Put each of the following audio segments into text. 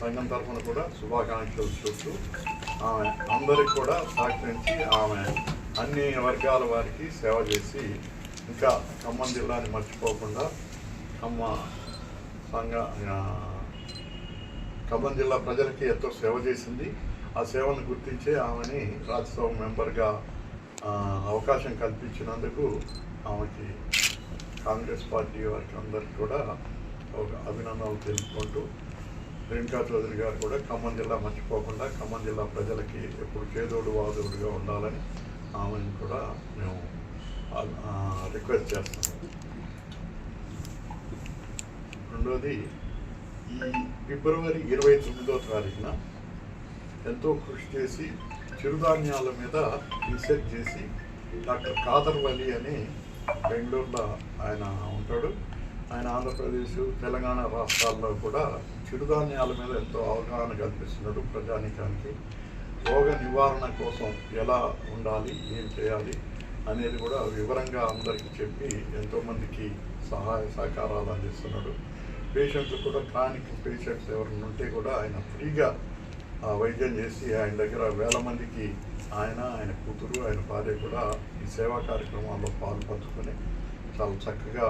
సంఘం తరఫున కూడా శుభాకాంక్షలు చూస్తూ ఆమె అందరికి కూడా సహకరించి ఆమె అన్ని వర్గాల వారికి సేవ చేసి ఇంకా ఖమ్మం జిల్లాని మర్చిపోకుండా ఖమ్మ సంఘ ఖమ్మం జిల్లా ప్రజలకి ఎంతో సేవ చేసింది. ఆ సేవను గుర్తించే ఆమెని రాజ్యసభ మెంబర్గా అవకాశం కల్పించినందుకు ఆమెకి కాంగ్రెస్ పార్టీ వారికి అందరికి కూడా ఒక అభినందనలు తెలుపుకుంటూ రేణుకా చౌదరి గారు కూడా ఖమ్మం జిల్లా మర్చిపోకుండా ఖమ్మం జిల్లా ప్రజలకి ఎప్పుడు చేదోడు వాదోడుగా ఉండాలని ఆమెను కూడా మేము రిక్వెస్ట్ చేస్తున్నాం. రెండోది ఈ ఫిబ్రవరి ఇరవై తొమ్మిదో తారీఖున ఎంతో కృషి చేసి చిరుధాన్యాల మీద రీసెర్చ్ చేసి డాక్టర్ కాదర్ వలి అని బెంగళూరులో ఆయన ఉంటాడు. ఆయన ఆంధ్రప్రదేశ్ తెలంగాణ రాష్ట్రాల్లో కూడా చిరుధాన్యాల మీద ఎంతో అవగాహన కల్పిస్తున్నాడు ప్రజానికానికి. రోగ నివారణ కోసం ఎలా ఉండాలి ఏం చేయాలి అనేది కూడా వివరంగా అందరికీ చెప్పి ఎంతోమందికి సహాయ సహకారాలు అందిస్తున్నాడు పేషెంట్లు కూడా క్రానిక్ పేషెంట్స్ ఎవరైనా ఉంటే కూడా ఆయన ఫ్రీగా ఆ వైద్యం చేసి ఆయన దగ్గర వేల మందికి ఆయన ఆయన కూతురు ఆయన భార్య కూడా ఈ సేవా కార్యక్రమాల్లో పాల్పంచుకొని చాలా చక్కగా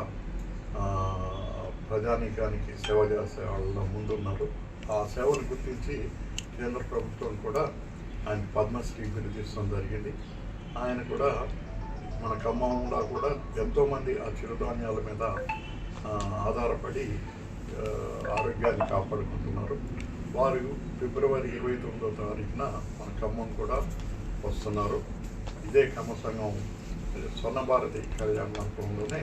ప్రజానీకానికి సేవ చేసే వాళ్ళ ముందున్నారు. ఆ సేవను గుర్తించి కేంద్ర ప్రభుత్వం కూడా ఆయన పద్మశ్రీ బిరుదు ఇవ్వడం జరిగింది. ఆయన కూడా మన ఖమ్మంలో కూడా ఎంతోమంది ఆ చిరుధాన్యాల మీద ఆధారపడి ఆరోగ్యాన్ని కాపాడుకుంటున్నారు. వారు ఫిబ్రవరి ఇరవై తొమ్మిదో తారీఖున మన ఖమ్మం కూడా వస్తున్నారు. ఇదే ఖమ్మ సంఘం స్వర్ణ భారతి కళ్యాణ మండపంలోనే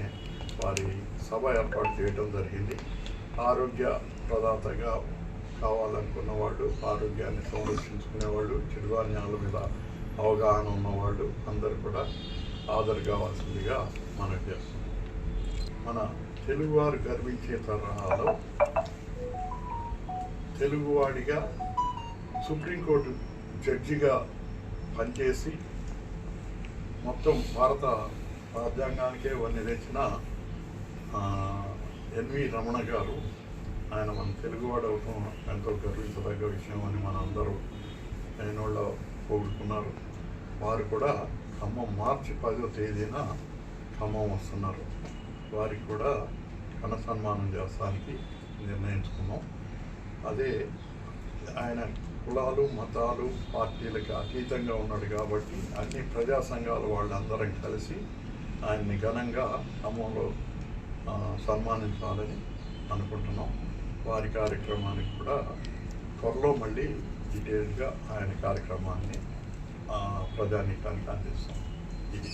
వారి సభ ఏర్పాటు చేయడం జరిగింది. ఆరోగ్య ప్రదాతగా కావాలనుకున్న వాళ్ళు ఆరోగ్యాన్ని సంరక్షించుకునేవాళ్ళు చిరుధాన్యాల మీద అవగాహన ఉన్నవాళ్ళు అందరూ కూడా ఆదరు కావాల్సిందిగా మనం చేస్తున్నాం. మన తెలుగువారు గర్వించే తరహాలో తెలుగువాడిగా సుప్రీంకోర్టు జడ్జిగా పనిచేసి మొత్తం భారత రాజ్యాంగానికే వన్నీ తెచ్చిన ఎన్వి రమణ గారు ఆయన మన తెలుగువాడు అవటం ఎంతో గర్వించదగ్గ విషయం అని మన అందరూ ఆయనోళ్ళ పోగొట్టుకున్నారు. వారు కూడా ఖమ్మం మార్చి పదో తేదీన ఖమ్మం వస్తున్నారు. వారికి కూడా ఘన సన్మానం చేస్తానికి నిర్ణయించుకున్నాం. అదే ఆయన కులాలు మతాలు పార్టీలకు అతీతంగా ఉన్నాడు కాబట్టి అన్ని ప్రజా సంఘాల వాళ్ళందరం కలిసి ఆయన్ని ఘనంగా ఖమ్మంలో సన్మానించాలని అనుకుంటున్నాం. వారి కార్యక్రమానికి కూడా త్వరలో మళ్ళీ డీటెయిల్గా ఆయన కార్యక్రమాన్ని ప్రజానీకానికి అందిస్తాం. ఇది.